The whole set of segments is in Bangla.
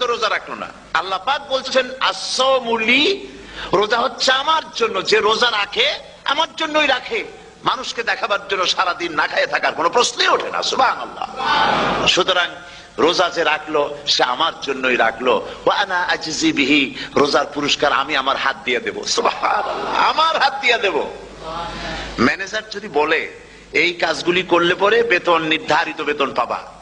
রোজা রাখল না। আল্লাহ পাক বলছেন আসমুলি রোজা হচ্ছে আমার জন্য। যে রোজা রাখে, আমার জন্যই রাখে। মানুষকে দেখাবার জন্য সারাদিন না খায় থাকার কোনো প্রশ্নই ওঠে না। সুবাহ আল্লাহ সুতরাং রোজা যে রাখল, সে আমার জন্যই রাখল। ওয়ানা আজিজি বিহি, রোজার পুরস্কার আমি আমার হাত দিয়ে দেবো। আমার হাত দিয়ে দেবো। ম্যানেজার যদি বলে, এই কাজগুলি করলে পরে বেতন নির্ধারিত বেতন পাবা।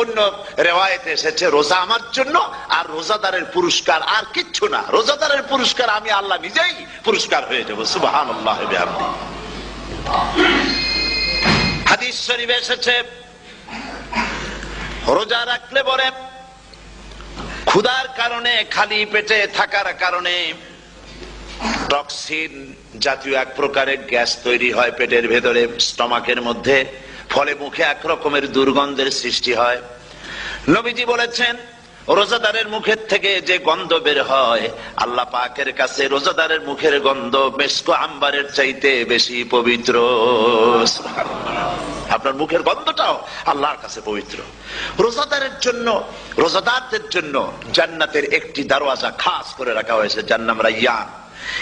অন্য রেওয়ায়তে এসেছে, রোজা আমার জন্য, আর রোজাদারের পুরস্কার আর কিচ্ছু না। রোজাদারের পুরস্কার আমি আল্লাহ নিজেই পুরস্কার হয়ে যাব সুবাহান আল্লাহ হাদিস এসেছে, রোজা রাখলে পরে ক্ষুধার কারণে, খালি পেটে থাকার কারণে টক্সিন জাতীয় এক প্রকারের গ্যাস তৈরি হয় পেটের ভেতরে, স্টমাকের মধ্যে। ফলে মুখে এক রকমের দুর্গন্ধের সৃষ্টি হয়। নবীজি বলেছেন, রোজাদারের মুখের থেকে যে গন্ধ বের হয়, আল্লাহ পাকের কাছে রোজাদারের মুখের গন্ধ মেসকো আম্বারের চাইতে বেশি পবিত্র। আপনার মুখের গন্ধটাও আল্লাহর কাছে পবিত্র। রোজাদারের জন্য, রোজাদারদের জন্য জান্নাতের একটি দরওয়াজা খাস করে রাখা হয়েছে যার নাম রাইয়ান।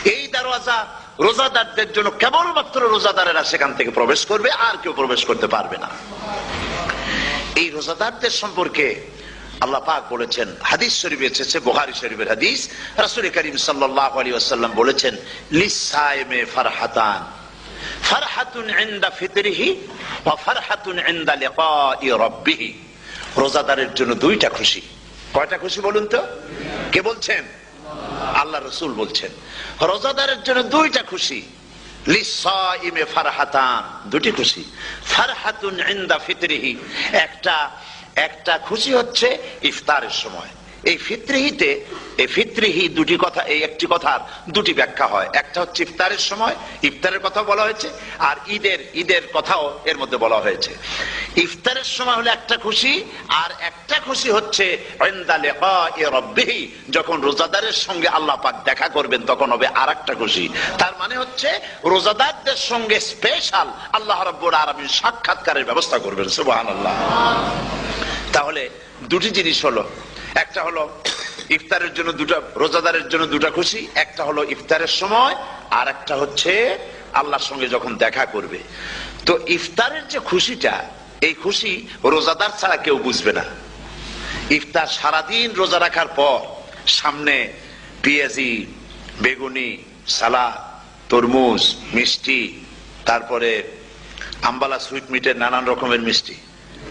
এই দরওয়াজা রোজাদারদের জন্য কেবলমাত্র রোজাদারেরা সেখান থেকে প্রবেশ করবে, আর কেউ প্রবেশ করতে পারবে না। এই রোজাদারদের সম্পর্কে আল্লাহ পাক বলেছেন, হাদিস শরীফ এসেছে বোহারি শরীফের হাদিস। রাসূল করিম সাল্লাল্লাহু আলাইহি ওয়াসাল্লাম বলেছেন ফারহাতান, ফারহাতুন ফিতরিহি ওয়া ফারহাতুন রাব্বিহ। রোজাদারের জন্য দুইটা খুশি। কয়টা খুশি বলুন তো? কে বলছেন? আল্লাহ রসুল বলছেন, রোজাদারের জন্য দুইটা খুশি। দুটি খুশি। ফারহাতুন ফিতরিহি, একটা একটা খুশি হচ্ছে ইফতারের সময়। এই ফিত্রিহিতে, এই ফিত্রিহি দুটি কথা, এই একটি কথার দুটি ব্যাখ্যা হয়। একটা হচ্ছে ইফতারের সময়, ইফতারের কথা বলা হয়েছে, আর ঈদের ঈদের কথাও এর মধ্যে বলা হয়েছে। ইফতারের সময় হলো একটা খুশি, আর একটা খুশি হচ্ছে যখন রোজাদারের সঙ্গে আল্লাহ পাক দেখা করবেন, তখন হবে আর একটা খুশি। তার মানে হচ্ছে রোজাদারদের সঙ্গে স্পেশাল আল্লাহ রব্বুর আলমীর সাক্ষাৎকারের ব্যবস্থা করবেন, সুবহানাল্লাহ। তাহলে দুটি জিনিস হলো, একটা হলো ইফতারের জন্য দুটা, রোজাদারের জন্য দুটা খুশি, একটা হলো ইফতারের সময়, আর একটা হচ্ছে আল্লাহর সঙ্গে যখন দেখা করবে। তো ইফতারের যে খুশিটা এই খুশি রোজাদার ছাড়া কেউ বুঝবে না। ইফতার সারাদিন রোজা রাখার পর সামনে পেঁয়াজি, বেগুনি, সালাদ, তরমুজ, মিষ্টি, তারপরে আম্বালা সুইট মিটের নানান রকমের মিষ্টি,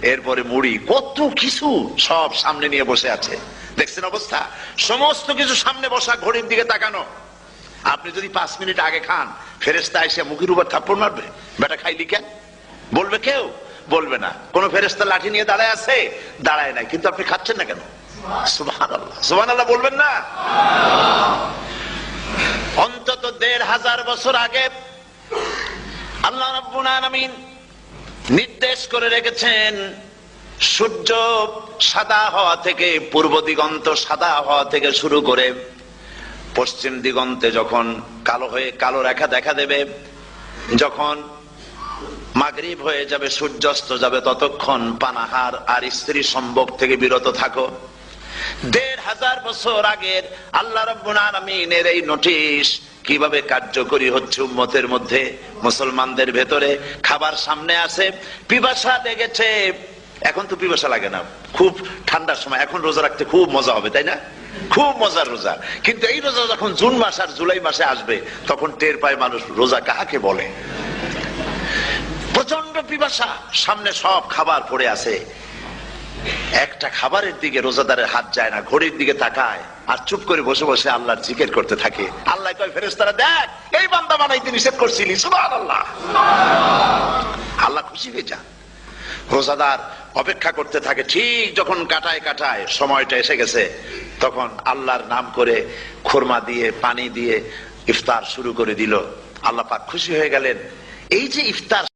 এরপরে মুড়ি, কত কিছু সব সামনে নিয়ে বসে আছে। দেখছেন অবস্থা? সমস্ত কিছু সামনে বসা, ঘড়ির দিকে তাকানো। আপনি যদি পাঁচ মিনিট আগে খান ফেরেস্তা এসে মুখের উপর থাপ্পড় মারবে? বেটা খাইলি কেন? বলবে কেউ? বলবে না। কোন ফেরেস্তা লাঠি নিয়ে দাঁড়ায় আছে? দাঁড়ায় নাই। কিন্তু আপনি খাচ্ছেন না কেন? সুবাহ সুবাহ বলবেন না? অন্তত দেড় হাজার বছর আগে আল্লাহ আলামিন নির্দেশ করে রেখেছেন, সূর্য সাদা হওয়া থেকে, পূর্ব দিগন্ত সাদা হওয়া থেকে শুরু করে পশ্চিম দিগন্তে যখন কালো হয়ে কালো রেখা দেখা দেবে, যখন মাগরিব হয়ে যাবে, সূর্যাস্ত যাবে ততক্ষণ পানাহার আর স্ত্রী সম্ভোগ থেকে বিরত থাকো। দেড় হাজার বছর আগের আল্লাহ রব্বুল আলমিনের এই নোটিশ কীভাবে কার্যকরী হচ্ছে উম্মতের মধ্যে? মুসলমানদের ভেতরে খাবার সামনে আছে, পিপাসা লেগেছে। এখন তো পিপাসা লাগে না। খুব ঠান্ডার সময়। এখন রোজা রাখতে খুব মজা হবে, তাই না? খুব মজার রোজা। কিন্তু এই রোজা যখন জুন মাস আর জুলাই মাসে আসবে, তখন টের পায় মানুষ রোজা কাহাকে বলে? প্রচণ্ড পিপাসা। সামনে সব খাবার পড়ে আছে। একটা খাবারের দিকে রোজাদারের হাত যায় না, ঘড়ির দিকে তাকায় আর চুপ করে বসে বসে আল্লাহর জিকির করতে থাকে। আল্লাহ কয় ফেরেস্তারা দেখ, এই বান্দা বানাইতে নিষেধ করছিলি। সুবহানাল্লাহ। আল্লাহ খুশি হয়ে যান। রোজাদার অপেক্ষা করতে থাকে, ঠিক যখন কাটায় কাটায় সময়টা এসে গেছে, তখন আল্লাহর নাম করে খোরমা দিয়ে, পানি দিয়ে ইফতার শুরু করে দিল। আল্লাহ পাক খুশি হয়ে গেলেন। এই যে ইফতার